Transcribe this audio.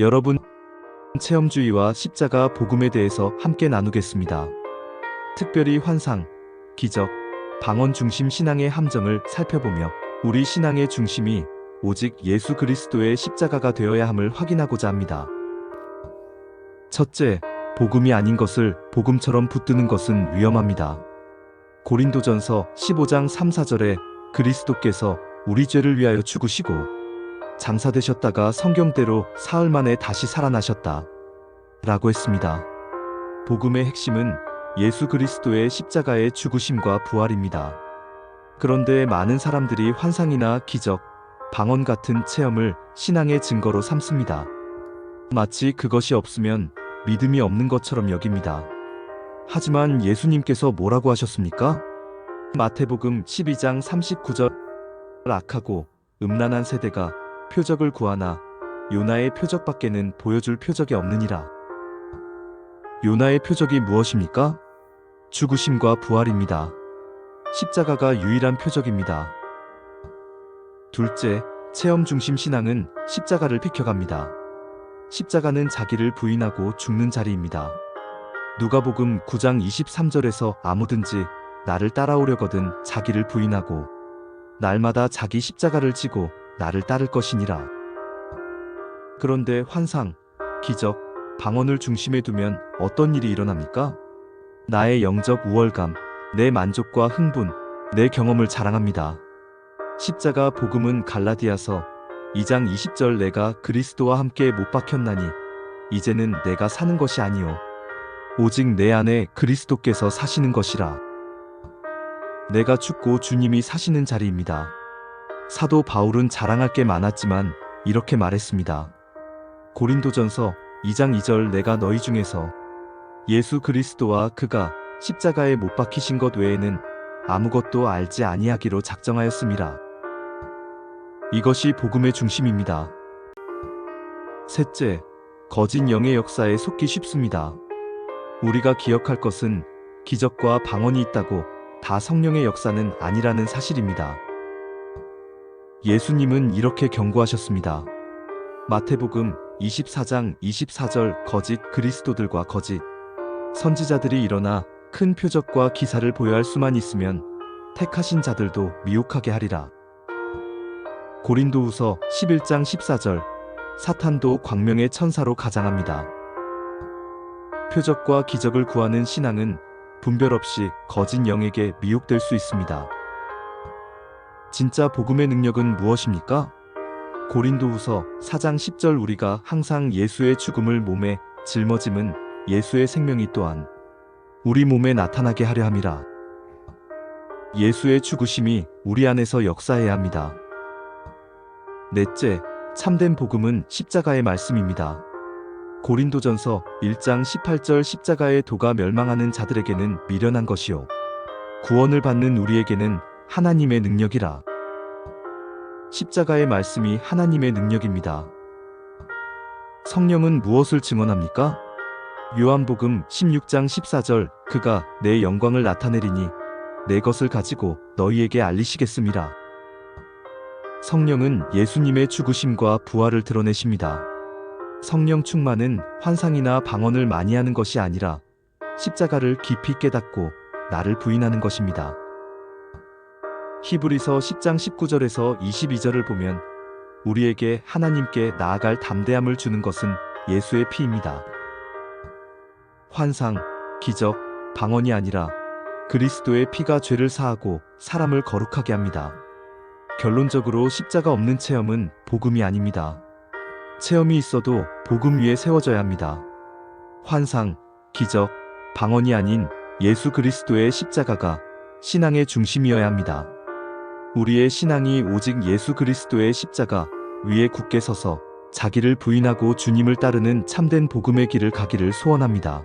여러분, 체험주의와 십자가 복음에 대해서 함께 나누겠습니다. 특별히 환상, 기적, 방언 중심 신앙의 함정을 살펴보며 우리 신앙의 중심이 오직 예수 그리스도의 십자가가 되어야 함을 확인하고자 합니다. 첫째, 복음이 아닌 것을 복음처럼 붙드는 것은 위험합니다. 고린도전서 15장 3, 4절에 그리스도께서 우리 죄를 위하여 죽으시고 장사되셨다가 성경대로 사흘 만에 다시 살아나셨다. 라고 했습니다. 복음의 핵심은 예수 그리스도의 십자가의 죽으심과 부활입니다. 그런데 많은 사람들이 환상이나 기적, 방언 같은 체험을 신앙의 증거로 삼습니다. 마치 그것이 없으면 믿음이 없는 것처럼 여깁니다. 하지만 예수님께서 뭐라고 하셨습니까? 마태복음 12장 39절 악하고 음란한 세대가 표적을 구하나 요나의 표적밖에는 보여줄 표적이 없느니라. 요나의 표적이 무엇입니까? 죽으심과 부활입니다. 십자가가 유일한 표적입니다. 둘째, 체험 중심 신앙은 십자가를 비켜갑니다. 십자가는 자기를 부인하고 죽는 자리입니다. 누가복음 9장 23절에서 아무든지 나를 따라오려거든 자기를 부인하고 날마다 자기 십자가를 지고 나를 따를 것이니라. 그런데 환상, 기적, 방언을 중심에 두면 어떤 일이 일어납니까? 나의 영적 우월감, 내 만족과 흥분, 내 경험을 자랑합니다. 십자가 복음은 갈라디아서 2장 20절 내가 그리스도와 함께 못 박혔나니 이제는 내가 사는 것이 아니요 오직 내 안에 그리스도께서 사시는 것이라. 내가 죽고 주님이 사시는 자리입니다. 사도 바울은 자랑할 게 많았지만 이렇게 말했습니다. 고린도전서 2장 2절 내가 너희 중에서 예수 그리스도와 그가 십자가에 못 박히신 것 외에는 아무것도 알지 아니하기로 작정하였습니다. 이것이 복음의 중심입니다. 셋째, 거짓 영의 역사에 속기 쉽습니다. 우리가 기억할 것은 기적과 방언이 있다고 다 성령의 역사는 아니라는 사실입니다. 예수님은 이렇게 경고하셨습니다. 마태복음 24장 24절 거짓 그리스도들과 거짓 선지자들이 일어나 큰 표적과 기사를 보여할 수만 있으면 택하신 자들도 미혹하게 하리라. 고린도후서 11장 14절 사탄도 광명의 천사로 가장합니다. 표적과 기적을 구하는 신앙은 분별 없이 거짓 영에게 미혹될 수 있습니다. 진짜 복음의 능력은 무엇입니까? 고린도후서 4장 10절 우리가 항상 예수의 죽음을 몸에 짊어짐은 예수의 생명이 또한 우리 몸에 나타나게 하려 함이라. 예수의 죽으심이 우리 안에서 역사해야 합니다. 넷째, 참된 복음은 십자가의 말씀입니다. 고린도전서 1장 18절 십자가의 도가 멸망하는 자들에게는 미련한 것이요. 구원을 받는 우리에게는 하나님의 능력이라. 십자가의 말씀이 하나님의 능력입니다. 성령은 무엇을 증언합니까? 요한복음 16장 14절 그가 내 영광을 나타내리니 내 것을 가지고 너희에게 알리시겠습니다. 성령은 예수님의 죽으심과 부활을 드러내십니다. 성령 충만은 환상이나 방언을 많이 하는 것이 아니라 십자가를 깊이 깨닫고 나를 부인하는 것입니다. 히브리서 10장 19절에서 22절을 보면 우리에게 하나님께 나아갈 담대함을 주는 것은 예수의 피입니다. 환상, 기적, 방언이 아니라 그리스도의 피가 죄를 사하고 사람을 거룩하게 합니다. 결론적으로 십자가 없는 체험은 복음이 아닙니다. 체험이 있어도 복음 위에 세워져야 합니다. 환상, 기적, 방언이 아닌 예수 그리스도의 십자가가 신앙의 중심이어야 합니다. 우리의 신앙이 오직 예수 그리스도의 십자가 위에 굳게 서서 자기를 부인하고 주님을 따르는 참된 복음의 길을 가기를 소원합니다.